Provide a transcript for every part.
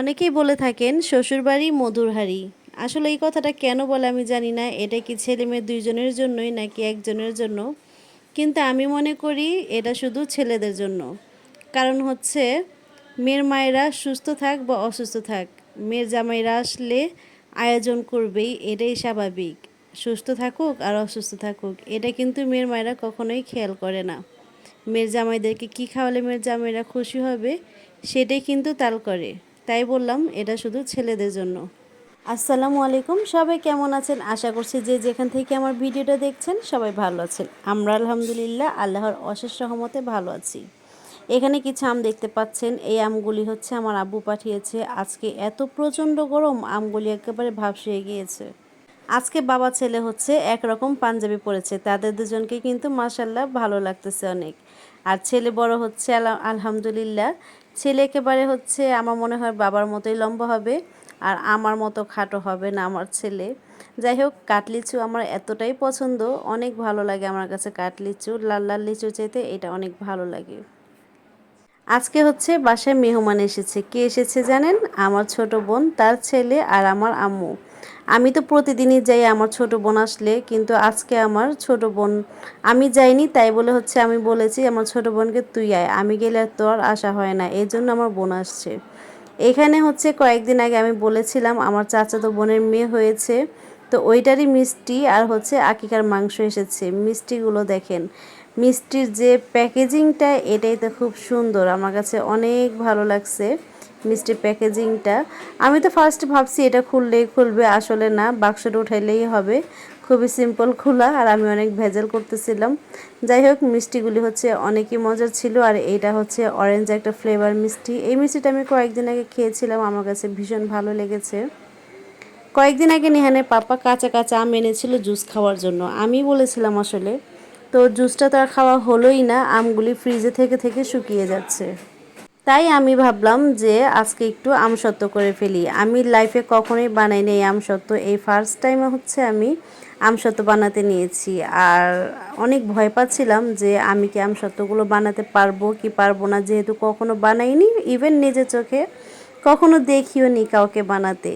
অনেকেই বলে থাকেন, শ্বশুরবাড়ি মধুর হাড়ি। আসলে এই কথাটা কেন বলে আমি জানি না, এটা কি ছেলে মেয়ে দুইজনের জন্যই নাকি একজনের জন্য? কিন্তু আমি মনে করি এটা শুধু ছেলেদের জন্য। কারণ হচ্ছে, মেয়ের মায়েরা সুস্থ থাক বা অসুস্থ থাক, মেয়ের জামাইরা আসলে আয়োজন করবেই, এটাই স্বাভাবিক। সুস্থ থাকুক আর অসুস্থ থাকুক, এটা কিন্তু মেয়ের মায়েরা কখনোই খেয়াল করে না। মেয়ের জামাইদেরকে কী খাওয়ালে মেয়ের জামাইরা খুশি হবে, সেটাই কিন্তু তাল করে। তাই বললাম, এটা শুধু ছেলেদের জন্য। আসসালামু আলাইকুম, সবাই কেমন আছেন? আশা করছি যে যেখান থেকে আমার ভিডিওটা দেখছেন, সবাই ভালো আছেন। আমরা আলহামদুলিল্লাহ আল্লাহর অশেষ রহমতে ভালো আছি। এখানে কিছু আম দেখতে পাচ্ছেন। এই আমগুলি হচ্ছে আমার আব্বু পাঠিয়েছে। আজকে এত প্রচণ্ড গরম, আমগুলি একেবারে ভাবসিয়ে গিয়েছে। আজকে বাবা ছেলে হচ্ছে একরকম পাঞ্জাবি পরেছে। তাদের দুজনকে কিন্তু মাসাল্লাহ ভালো লাগতেছে অনেক। আর ছেলে বড় হচ্ছে আলা- আলহামদুলিল্লাহ। ছেলে একেবারে হচ্ছে আমার মনে হয় বাবার মতোই লম্বা হবে আর আমার মতো খাটো হবে না আমার ছেলে। যাই হোক, কাটলিচু আমার এতটাই পছন্দ, অনেক ভালো লাগে আমার কাছে কাটলিচু। লাল লাল লিচু চাইতে এটা অনেক ভালো লাগে। আজকে হচ্ছে বাসায় মেহমান এসেছে। কে এসেছে জানেন? আমার ছোট বোন, তার ছেলে আর আমার আম্মু। আমি তো প্রতিদিনই যাই আমার ছোট বোন আসলে, কিন্তু আজকে আমার ছোট বোন, আমি যাইনি, তাই বলে হচ্ছে আমি বলেছি আমার ছোট বোনকে তুই আয়। আমি গেলে তো আর আশা হয় না, এই জন্য আমার বোন আসছে। এখানে হচ্ছে কয়েকদিন আগে আমি বলেছিলাম আমার চাচাতো বোনের মেয়ে হয়েছে, তো ওইটারই মিষ্টি আর হচ্ছে আকিকার মাংস এসেছে। মিষ্টিগুলো দেখেন মিষ্টির যে প্যাকেজিংটা, এটাই তো খুব সুন্দর। আমার কাছে অনেক ভালো লাগছে মিষ্টির প্যাকেজিংটা। আমি তো ফার্স্ট ভাবছি এটা খুললেই খুলবে, আসলে না, বাক্সটা উঠাইলেই হবে। খুবই সিম্পল খোলা, আর আমি অনেক ভেজাল করতেছিলাম। যাই হোক, মিষ্টিগুলি হচ্ছে অনেকই মজার ছিল, আর এইটা হচ্ছে অরেঞ্জ একটা ফ্লেভার মিষ্টি। এই মিষ্টিটা আমি কয়েকদিন আগে খেয়েছিলাম, আমার কাছে ভীষণ ভালো লেগেছে। কয়েকদিন আগে নিহানের পাপা কাঁচা কাঁচা আম এনেছিল জুস খাওয়ার জন্য। আমি বলেছিলাম আসলে তো জুসটা তো আর খাওয়া হলোই না, আমগুলি ফ্রিজে থেকে থেকে শুকিয়ে যাচ্ছে। তাই আমি ভাবলাম যে আজকে একটু আমসত্ত্ব করে ফেলি। আমি লাইফে কখনোই বানাইনি এই আমসত্ত্ব এই ফার্স্ট টাইমে হচ্ছে আমি আমসত্ত্ব বানাতে নিয়েছি। আর অনেক ভয় পাচ্ছিলাম যে আমি কি আমসত্ত্বগুলো বানাতে পারব কি পারব না। যেহেতু কখনো বানাইনি ইভেন নিজের চোখে কখনো দেখিও নি কাউকে বানাতে।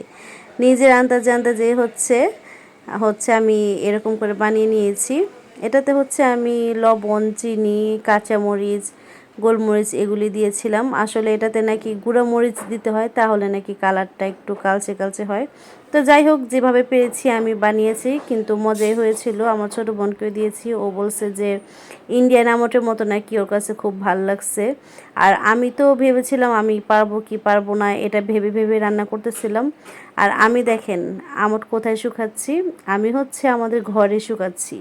নিজের আন্দাজে আন্দাজে হচ্ছে হচ্ছে আমি এরকম করে বানিয়ে নিয়েছি। এটাতে হচ্ছে আমি লবণ, চিনি, কাঁচামরিচ, গোলমরিচ এগুলি দিয়েছিলাম। আসলে এটাতে নাকি গুঁড়ো মরিচ দিতে হয়, তাহলে নাকি কালারটা একটু কালচে কালচে হয়। তো যাই হোক, যেভাবে পেরেছি আমি বানিয়েছি, কিন্তু মজাই হয়েছিল। আমার ছোটো বোনকে দিয়েছি, ও বলছে যে ইন্ডিয়ান আমটের মতো নাকি ওর কাছে খুব ভালো লাগছে। আর আমি তো ভেবেছিলাম আমি পারব কি পারব না, এটা ভেবে ভেবে রান্না করতেছিলাম। আর আমি দেখেন, আমট কোথায় শুকাচ্ছি? আমি হচ্ছে আমাদের ঘরে শুকাচ্ছি।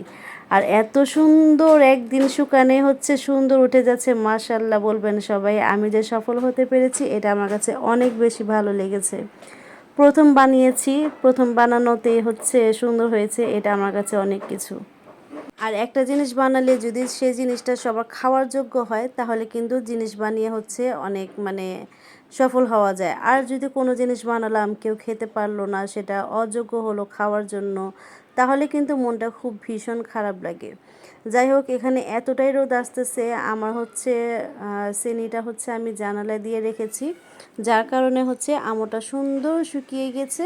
আর এত সুন্দর একদিন শুকানে হচ্ছে সুন্দর উঠে যাচ্ছে মাশাল্লাহ বলবেন সবাই। আমি যে সফল হতে পেরেছি, এটা আমার কাছে অনেক বেশি ভালো লেগেছে। প্রথম বানিয়েছি, প্রথম বানানোতে হচ্ছে সুন্দর হয়েছে, এটা আমার কাছে অনেক কিছু। আর একটা জিনিস বানালে যদি সেই জিনিসটা সবার খাওয়ার যোগ্য হয়, তাহলে কিন্তু জিনিস বানিয়ে হচ্ছে অনেক মানে সফল হওয়া যায়। আর যদি কোনো জিনিস বানালাম, কেউ খেতে পারল না, সেটা অযোগ্য হলো খাওয়ার জন্য তাহলে কিন্তু মনটা খুব ভীষণ খারাপ লাগে। যাই হোক, এখানে এতটাই রোদ আসতেছে, আমার হচ্ছে চিনিটা হচ্ছে আমি জানালায় দিয়ে রেখেছি। যার কারণে হচ্ছে আমটা সুন্দর শুকিয়ে গেছে।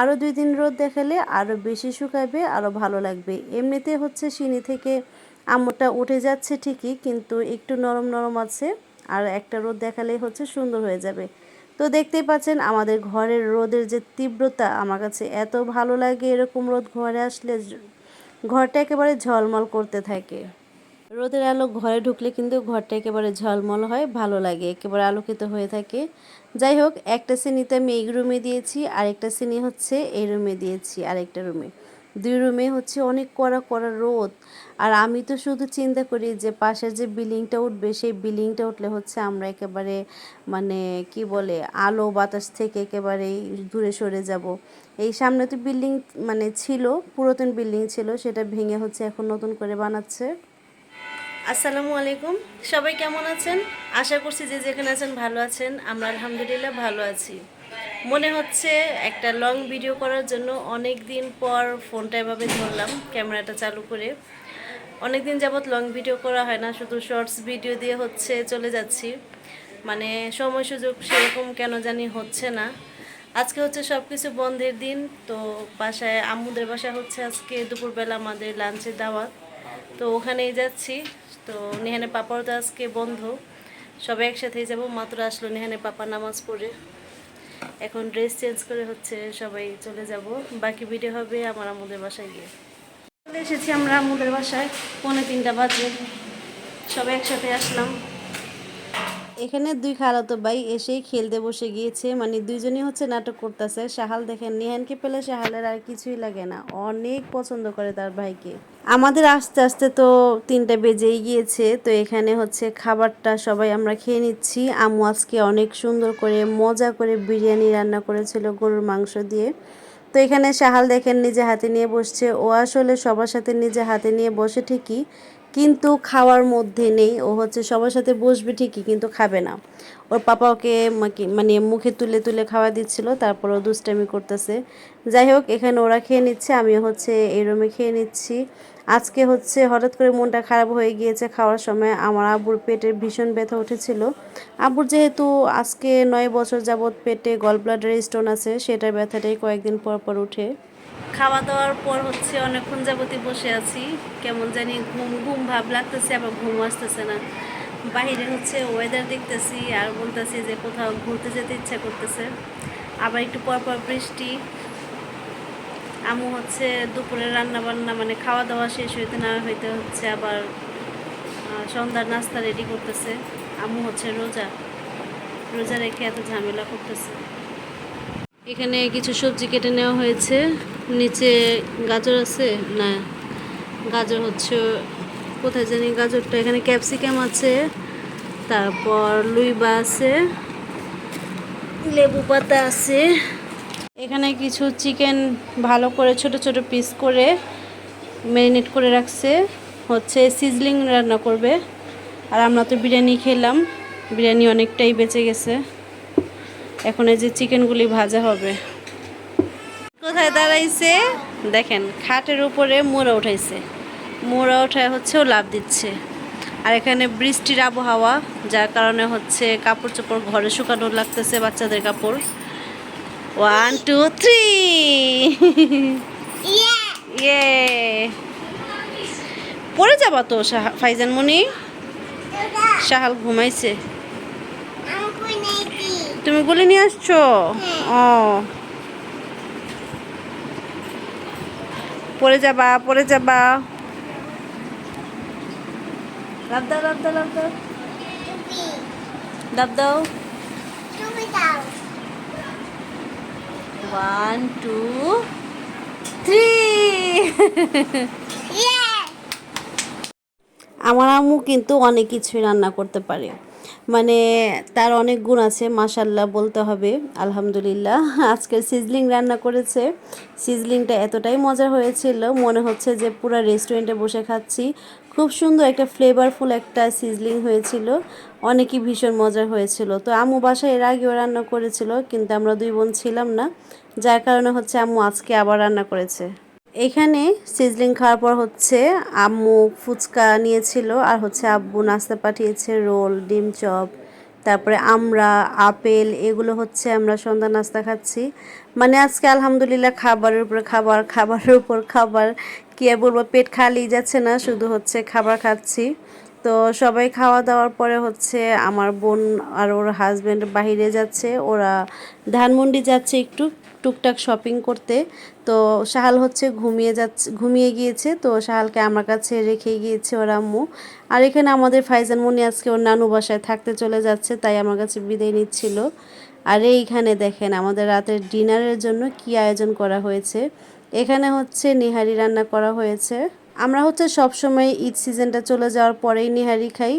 আরও দুই দিন রোদ দেখালে আরও বেশি শুকাবে আরও ভালো লাগবে। এমনিতে হচ্ছে চিনি থেকে আমটা উঠে যাচ্ছে ঠিকই, কিন্তু একটু নরম নরম আছে, আর একটা রোদ দেখালেই হচ্ছে সুন্দর হয়ে যাবে। তো দেখতেই পাচ্ছেন আমাদের ঘরের রোদের যে তীব্রতা, আমার কাছে এত ভালো লাগে এরকম রোদ ঘরে আসলে ঘরটা একেবারে ঝলমল করতে থাকে। রোদের আলো ঘরে ঢুকলে কিন্তু ঘরটা একেবারে ঝলমল হয়, ভালো লাগে, একেবারে আলোকিত হয়ে থাকে। যাই হোক, একটা সিনিতে আমি এই রুমে দিয়েছি, আরেকটা সিনি হচ্ছে এই রুমে দিয়েছি, আরেকটা রুমে। দুই রুমে হচ্ছে অনেক কড়া কড়া রোদ। আর আমি তো শুধু চিন্তা করি যে পাশের যে বিল্ডিংটা উঠবে, সেই বিল্ডিংটা উঠলে হচ্ছে আমরা একেবারে মানে কি বলে, আলো বাতাস থেকে একেবারেই দূরে সরে যাব। এই সামনে তো বিল্ডিং মানে ছিল, পুরাতন বিল্ডিং ছিল, সেটা ভেঙে হচ্ছে এখন নতুন করে বানাচ্ছে। আসসালামু আলাইকুম। সবাই কেমন আছেন? আশা করছি যে যেখানে আছেন ভালো আছেন। আমরা আলহামদুলিল্লাহ ভালো আছি। মনে হচ্ছে একটা লং ভিডিও করার জন্য অনেক দিন পর ফোনটা এভাবে ধরলাম ক্যামেরাটা চালু করে। অনেক দিন যাবৎ লং ভিডিও করা হয় না, শুধু শর্টস ভিডিও দিয়ে হচ্ছে চলে যাচ্ছি। মানে সময় সুযোগ সেরকম কেন জানি হচ্ছে না। আজকে হচ্ছে সব কিছু বন্ধের দিন, তো বাসায়, আম্মুদের বাসা হচ্ছে আজকে দুপুরবেলা আমাদের লাঞ্চের দাওয়াত। তো ওখানেই যাচ্ছি, তো নেহানে পাপারও তো আজকে বন্ধ। সবাই একসাথেই যাব, মাত্র আসলো নেহানে পাপা নামাজ পড়ে। এখন ড্রেস চেঞ্জ করে হচ্ছে সবাই চলে যাব। বাকি ভিডিও হবে আমার আমাদের বাসায় গিয়ে। চলে এসেছি আমরা আমাদের বাসায়, পৌনে তিনটা বাজে। সবাই একসাথে আসলাম। এখানে দুই খালাতো ভাই এসেই খেলতে বসে গিয়েছে। মানে দুইজনই হচ্ছে নাটক করতেছে। সাহাল দেখেন, নিহানকে পেলে সাহালের আর কিছুই লাগে না। অনেক পছন্দ করে তার ভাইকে। আমাদের আস্তে আস্তে তো তিনটা বেজেই গিয়েছে, তো এখানে হচ্ছে খাবারটা সবাই আমরা খেয়ে নিচ্ছি। আমু আজকে অনেক সুন্দর করে মজা করে বিরিয়ানি রান্না করেছিল গরুর মাংস দিয়ে। তো এখানে সাহাল দেখেন নিজে হাতে নিয়ে বসছে। ও আসলে সবার সাথে নিজে হাতে নিয়ে বসে ঠিকই কিন্তু খাওয়ার মধ্যে নেই। ও হচ্ছে সবার সাথে বসবে ঠিকই, কিন্তু খাবে না। ওর পাপা ওকে মানে মুখে তুলে তুলে খাওয়া দিচ্ছিল, তারপর ও দুষ্টামি করতেছে। যাই হোক, এখানে ওরা খেয়ে নিচ্ছে আমি হচ্ছে এই রুমে খেয়ে নিচ্ছি। আজকে হচ্ছে হঠাৎ করে মনটা খারাপ হয়ে গিয়েছে খাওয়ার সময়। আমার আব্বুর পেটের ভীষণ ব্যথা উঠেছিল। আব্বুর যেহেতু আজকে নয় বছর যাবৎ পেটে গল ব্লাডার স্টোন আছে, সেটার ব্যথাটাই কয়েকদিন পর পর উঠে। খাওয়া দাওয়ার পর হচ্ছে অনেকক্ষণ যাবতই বসে আছি। কেমন জানি ঘুম ঘুম ভাব লাগতেছে, আবার ঘুম আসতেছে না। বাইরে হচ্ছে ওয়েদার দেখতেছি আর বলতেছি যে কোথাও ঘুরতে যেতে ইচ্ছা করতেছে। আবার একটু পর পর বৃষ্টি। আমু হচ্ছে দুপুরে রান্না বান্না মানে খাওয়া দাওয়া শেষ হইতে না হইতে হচ্ছে আবার সন্ধ্যার নাস্তা রেডি করতেছে। আমু হচ্ছে রোজা। রোজা রেখে এত ঝামেলা করতেছে। এখানে কিছু সবজি কেটে নেওয়া হয়েছে। নিচে গাজর আছে? না। গাজর হচ্ছে, কোথায় জানি গাজরটা? এখানে ক্যাপসিকাম আছে। তারপর লুইবা আছে। লেবু পাতা আছে। এখানে কিছু চিকেন ভালো করে ছোট ছোট পিস করে ম্যারিনেট করে রাখছে। হচ্ছে সিজলিং রান্না করবে। আর আমরা তো বিরিয়ানি খেলাম। বিরিয়ানি অনেকটাই বেঁচে গেছে। এখন এই যে চিকেনগুলি ভাজা হবে। কোথায় দাঁড়াইছে? দেখেন খাটের উপরে মোড়া উঠাইছে। মোড়া উঠায় হচ্ছে ও লাভ দিচ্ছে। আর এখানে বৃষ্টির আবহাওয়া যার কারণে হচ্ছে কাপড় চোপড় ঘরে শুকানো লাগতেছে বাচ্চাদের কাপড়। ওয়ান টু থ্রি ইয়ে পড়ে যাবা তো ফাইজান মনি শাহাল ঘুমাইছে। তুমি গুলি নিয়ে আসছো? ও। পড়ে যাবা পড়ে যাবা। লাভ দাও লাভ দাও লাভ দাও। লাভ দাও। ওয়ান টু থ্রি আমার আম্মু কিন্তু অনেক কিছুই রান্না করতে পারে। মানে তার অনেক গুণ আছে মাশাল্লাহ বলতে হবে, আলহামদুলিল্লাহ। আজকের সিজলিং রান্না করেছে সিজলিংটা এতটাই মজা হয়েছিল, মনে হচ্ছে যে পুরো রেস্টুরেন্টে বসে খাচ্ছি। খুব সুন্দর একটা ফ্লেভারফুল একটা সিজলিং হয়েছিল, অনেকই ভীষণ মজা হয়েছিল। তো আম্মু বাসায় এর আগেও রান্না করেছিল, কিন্তু আমরা দুই বোন ছিলাম না, যার কারণে হচ্ছে আম্মু আজকে আবার রান্না করেছে। এখানে সিজলিং খাওয়ার পর হচ্ছে আম্মু ফুচকা নিয়েছিল, আর হচ্ছে আব্বু নাস্তা পাঠিয়েছে, রোল, ডিম চপ, তারপরে আমরা, আপেল, এগুলো হচ্ছে আমরা সন্ধ্যা নাস্তা খাচ্ছি। মানে আজকে আলহামদুলিল্লাহ খাবারের উপর খাবার, খাবারের উপর খাবার, কি আর বলব, পেট খালি যাচ্ছে না, শুধু হচ্ছে খাবার খাচ্ছি। তো সবাই খাওয়া দাওয়ার পরে হচ্ছে আমার বোন আর ওর হাজব্যান্ড বাইরে যাচ্ছে, ওরা ধানমন্ডি যাচ্ছে একটু। টুকটাক শপিং করতে। তো শাহাল হচ্ছে ঘুমিয়ে যাচ্ছে, ঘুমিয়ে গিয়েছে। তো শাহালকে আমার কাছে রেখে গিয়েছে ওর আম্মু। আর এখানে আমাদের ফাইজান মনি আজকে ওর নানু বাসায় থাকতে চলে যাচ্ছে, তাই আমার কাছে বিদায় নিচ্ছিল। আর এইখানে দেখেন, আমাদের রাতের ডিনারের জন্য কি আয়োজন করা হয়েছে। এখানে হচ্ছে নিহারি রান্না করা হয়েছে। আমরা হচ্ছে সব সময় ঈদ সিজনটা চলে যাওয়ার পরেই নিহারি খাই।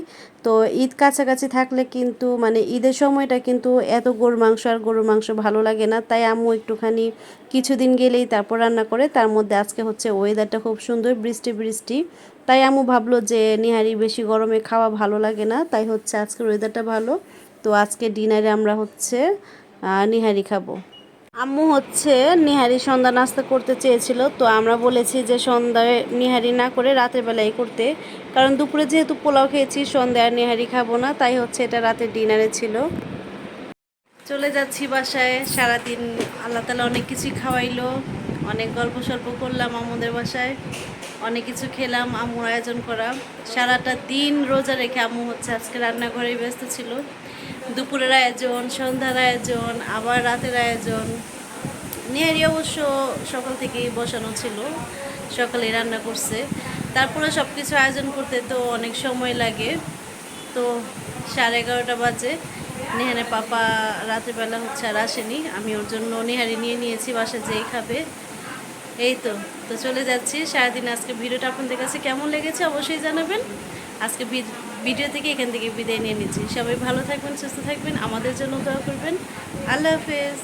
তো ঈদ কাছাকাছি থাকলে কিন্তু মানে ঈদের সময়টা কিন্তু এত গরুর মাংস আর গরুর মাংস ভালো লাগে না। তাই আম্মু একটুখানি কিছুদিন গেলেই তারপর রান্না করে, তার মধ্যে আজকে হচ্ছে ওয়েদারটা খুব সুন্দর, বৃষ্টি বৃষ্টি। তাই আম্মু ভাবলো যে নিহারি বেশি গরমে খাওয়া ভালো লাগে না, তাই হচ্ছে আজকের ওয়েদারটা ভালো। তো আজকে ডিনারে আমরা হচ্ছে নিহারি খাব। আম্মু হচ্ছে নিহারি সন্ধ্যা নাস্তা করতে চেয়েছিল, তো আমরা বলেছি যে সন্ধ্যায় নিহারি না করে রাতের বেলায় করতে। কারণ দুপুরে যেহেতু পোলাও খেয়েছি, সন্ধ্যায় আর নিহারি খাব না, তাই হচ্ছে এটা রাতের ডিনারে ছিল। চলে যাচ্ছি বাসায়, সারাদিন আল্লাহ তালা অনেক কিছুই খাওয়াইলো। অনেক গল্প সল্প করলাম আমাদের বাসায়, অনেক কিছু খেলাম, আম্মুর আয়োজন করা। সারাটা দিন রোজা রেখে আম্মু হচ্ছে আজকে রান্নাঘরেই ব্যস্ত ছিল। দুপুরের আয়োজন, সন্ধ্যার আয়োজন, আবার রাতের আয়োজন। নেহারি অবশ্য সকাল থেকেই বসানো ছিল সকালে রান্না করছে। তারপরে সব কিছু আয়োজন করতে তো অনেক সময় লাগে। তো সাড়ে এগারোটা বাজে। নেহানের পাপা রাতের বেলা হচ্ছে আর আসেনি। আমি ওর জন্য নেহারি নিয়ে নিয়েছি, বাসা যেই খাবে। এই তো তো চলে যাচ্ছি। সারাদিন আজকে ভিডিওটা আপনাদের কাছে কেমন লেগেছে অবশ্যই জানাবেন। আজকে ভিডিও থেকে এখান থেকে বিদায় নিয়ে নিচ্ছি। সবাই ভালো থাকবেন, সুস্থ থাকবেন। আমাদের জন্য দোয়া করবেন। আল্লাহ হাফেজ।